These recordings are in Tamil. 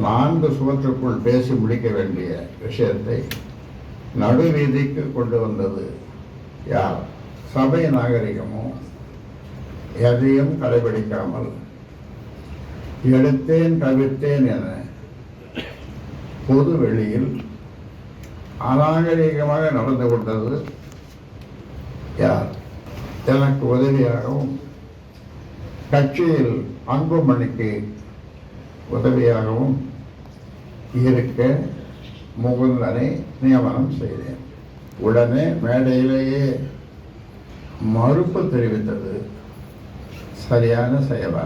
நான்கு சுவற்றுக்குள் பேசி முடிக்க வேண்டிய விஷயத்தை நடுவீதிக்கு கொண்டு வந்தது யார்? சபை நாகரிகமோ எதையும் கடைபிடிக்காமல் எடுத்தேன் தவிர்த்தேன் என பொது வெளியில் அநாகரிகமாக நடந்து கொண்டது யார்? எனக்கு உதவியாகவும் கட்சியில் அன்புமணிக்கு உதவியாகவும் இருக்க முகுந்தனை நியமனம் செய்தேன். உடனே மேடையிலேயே மறுப்பு தெரிவித்தது. சரியான செயலா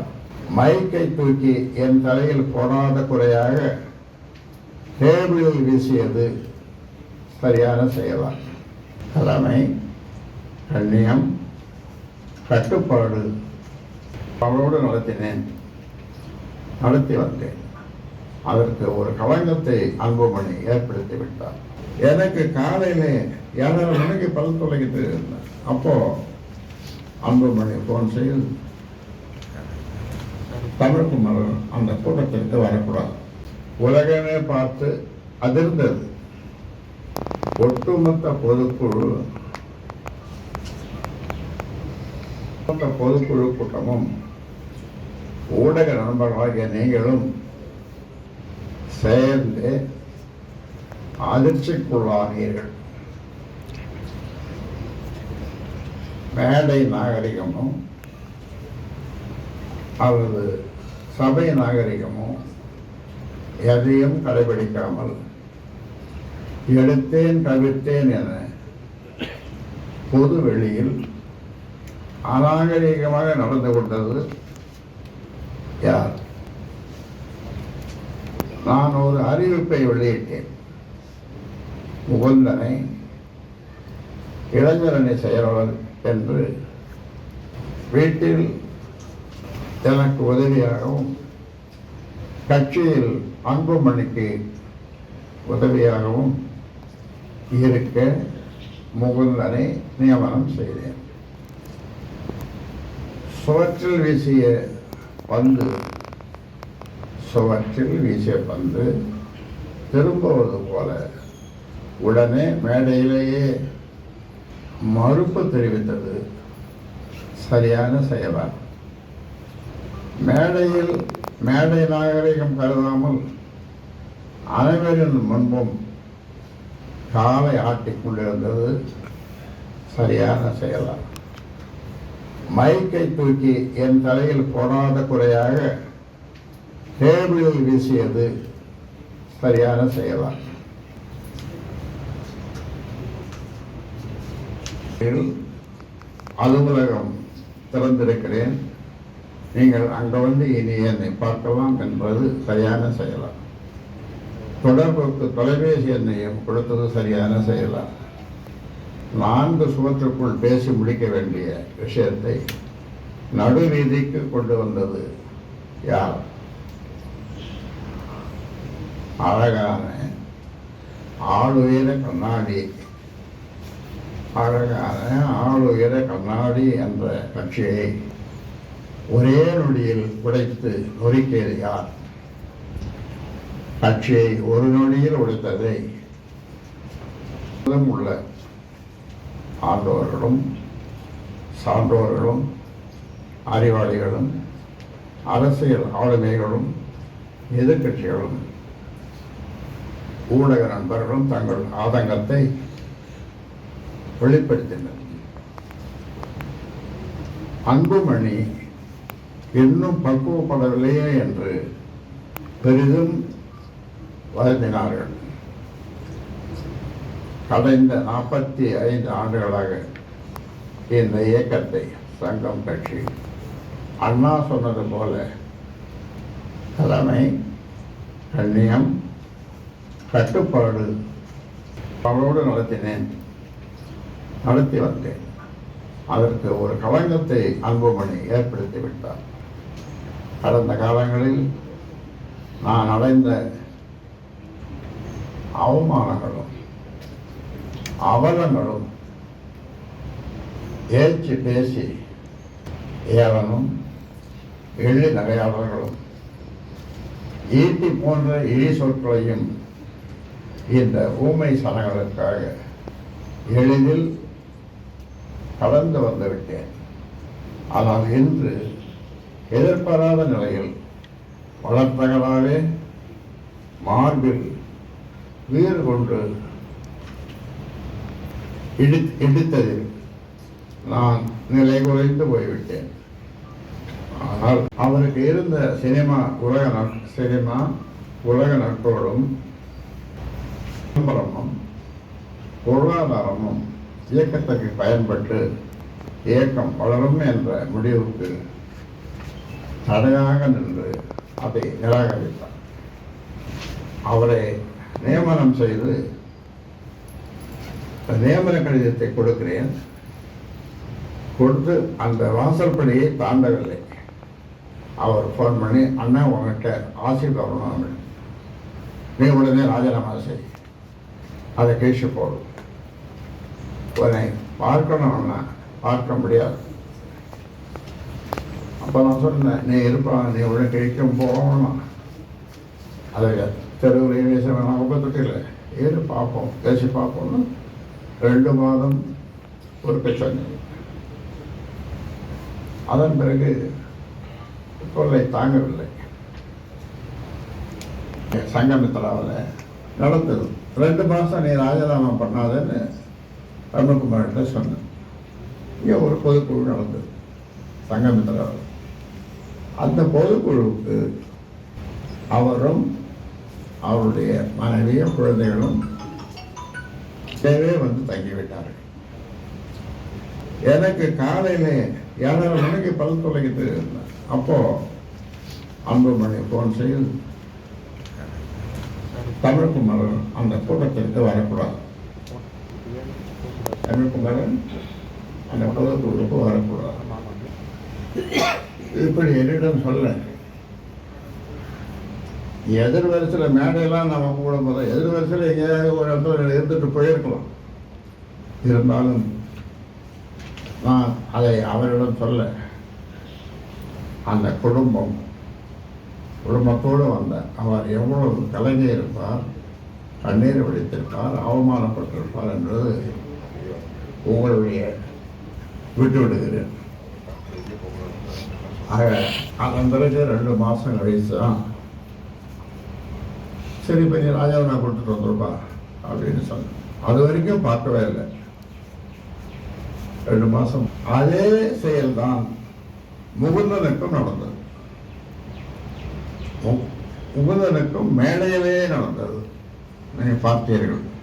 மைக்கை தூக்கி என் தலையில் போடாத குறையாக டேபிளில் வீசியது சரியான செயலா தலைமை கண்ணியம் கட்டுப்பாடு அவளோடு நடத்தினேன். நடத்தி வந்தேன். அதற்கு ஒரு களங்கத்தை அன்புமணி ஏற்படுத்தி விட்டார். எனக்கு காலையிலே ஏழரை மணிக்கு பல் தொலைக்கிட்டு இருந்தேன் அப்போ அன்புமணி ஃபோன் செய்து தமிழ்குமரன் அந்த கூட்டத்திற்கு வரக்கூடாது. உலகமே பார்த்து அதிர்ந்தது. ஒட்டுமொத்த பொதுக்குழு பொதுக்குழு கூட்டமும் ஊடக நண்பர்களாகிய நீங்களும் சேர்ந்து அதிர்ச்சிக்குள்ளானீர்கள். மேடை நாகரிகமும் அல்லது சபை நாகரிகமும் எதையும் கடைபிடிக்காமல் எடுத்தேன் தவிர்த்தேன் என பொது வெளியில் அநாகரிகமாக நடந்து கொண்டது யார்? நான் ஒரு அறிவிப்பை வெளியிட்டேன். முகுந்தனை இளைஞரணி செயலாளர் என்று வீட்டில் எனக்கு உதவியாகவும் கட்சியில் அன்புமணிக்கு உதவியாகவும் இருக்க முகுந்தனை நியமனம் செய்தேன். சுவற்றில் வீசிய பந்து. சுவற்றில் வீசிய பந்து திரும்புவது போல உடனே மேடையிலேயே மறுப்பு தெரிவித்தது. சரியான செயலா மேடையில் மேடை நாகரிகம் கருதாமல் அனைவரின் முன்பும் காலை ஆட்டிக்கொண்டிருந்தது சரியான செயலா மைக்கை தூக்கி என் தலையில் போடாத குறையாக டேபிளில் வீசியது சரியான செயலா அலுவலகம் திறந்திருக்கிறேன். நீங்கள் அங்கே வந்து இனி என்னை பார்க்கலாம் என்பது சரியான செயலா தொடர்புக்கு தொலைபேசி எண்ணையும் கொடுத்தது சரியான செயலா நான்கு சுவற்றுக்குள் பேசி முடிக்க வேண்டிய விஷயத்தை நடுவீதிக்கு கொண்டு வந்தது யார்? அழகான ஆளுயர கண்ணாடி. அழகான ஆளுயர கண்ணாடி என்ற கட்சியை ஒரே நொடியில் உடைத்து நொறுக்கியது யார்? கட்சியை ஒரு நொடியில் உடைத்ததை. உள்ள ஆண்டோர்களும் சான்றோர்களும் அறிவாளிகளும் அரசியல் ஆளுமைகளும் எதிர்க்கட்சிகளும் ஊடக நண்பர்களும் தங்கள் ஆதங்கத்தை வெளிப்படுத்தினர். அன்புமணி இன்னும் பக்குவப்படவில்லையே என்று பெரிதும் வருந்தினார்கள். கடந்த நாற்பத்தி ஐந்து ஆண்டுகளாக இந்த இயக்கத்தை சங்கம் கட்சி அண்ணா சொன்னது போல தலைமை கண்ணியம் கட்டுப்பாடு அவளோடு நடத்தினேன் நடத்தி வந்தேன். அதற்கு ஒரு களங்கத்தை அன்புமணி ஏற்படுத்தி விட்டார் கடந்த காலங்களில் நான் அடைந்த அவமானங்களும் அவலங்களும் ஏற்றி பேசி ஏவனும் எள்ளி நகையாளர்களும் ஈட்டி போன்ற இழி சொற்களையும் இந்த ஊமை சனங்களுக்காக எளிதில் கடந்து வந்திருக்கேன். ஆனால் இன்று எதிர்பாராத நிலையில் வளர்த்தகளாலே மார்பில் வீறு கொண்டு இடி இடித்ததில் நான் நிலை குறைந்து போய்விட்டேன் ஆனால் அவருக்கு இருந்த சினிமா உலக சினிமா உலக நட்போடும் விளம்பரமும் பொருளாதாரமும் இயக்கத்துக்கு பயன்பட்டு இயக்கம் வளரும் என்ற முடிவுக்கு தடையாக நின்று அதை நிராகரித்தார் அவரை நியமனம் செய்து நியமன கடிதத்தை கொடுக்கிறேன். கொடுத்து அந்த வாசல்படியை தாண்டவில்லை. அவர் ஃபோன் பண்ணி அண்ணா உங்ககிட்ட ஆசை வரணும் நீ உடனே ராஜினாமா செய். அதை கேஷு போடும் உன்னை பார்க்கணும்னா பார்க்க முடியாது. அப்போ நான் சொன்னேன் நீ இருப்பான் நீ உடனே கழிக்கும் போகணும் அதை தெருவில் பேச வேணாம் ஒப்பத்துட்டில் ஏறு பார்ப்போம். பேசி பார்ப்போம்னு ரெண்டு மாதம் பொறுப்பை சொன்னேன் அதன் பிறகு தொல்லை தாங்கவில்லை. சங்கமித்ராவில் நடந்தது. ரெண்டு மாதம் நீ ராஜினாமா பண்ணாதன்னு ரமகுமார்கிட்ட சொன்னேன். இங்கே ஒரு பொதுக்குழு நடந்தது சங்கமித்ராவில். அந்த பொதுக்குழுவுக்கு அவரும் அவருடைய மனைவியும் குழந்தைகளும் தேவே வந்து தங்கிவிட்டார்கள். எனக்கு காலையில் ஏழரை மணிக்கு பல் தொலைக்கிட்டு இருந்தேன் அப்போ அன்புமணி ஃபோன் செய்து தமிழ்குமரன் அந்த கூட்டத்திற்கு வரக்கூடாது. தமிழ்குமரன் அந்த கூட்டத்திற்கு வரக்கூடாது. இப்படி என்னிடம் சொல்ல எதிர் வரிசையில் மேடையெல்லாம் நம்ம கூட எதிர் வரிசையில் எங்கேயாவது ஒரு இடத்துல இருந்துட்டு போயிருக்கலாம். இருந்தாலும் நான் அதை அவரிடம் சொல்ல அந்த குடும்பம் குடும்பத்தோடு வந்த அவர் எவ்வளவு கலங்கி இருப்பார் கண்ணீர் வடித்திருப்பார் அவமானப்பட்டிருப்பார் என்பது உங்களுடைய விட்டு விடுகிறேன். ஆக அதன் பிறகு ரெண்டு மாதம் கழிச்சு தான் சரி இப்போ நீ ராஜாவை நான் கொடுத்துட்டு வந்துருப்பா அப்படின்னு சொன்னேன். அது வரைக்கும் பார்க்கவே இல்லை. ரெண்டு மாதம் அதே செயல்தான் முகுந்தனுக்கும் நடந்தது. மு- முகுந்தனுக்கும் மேடையிலே நடந்தது. நீங்கள் பார்த்தீர்கள்.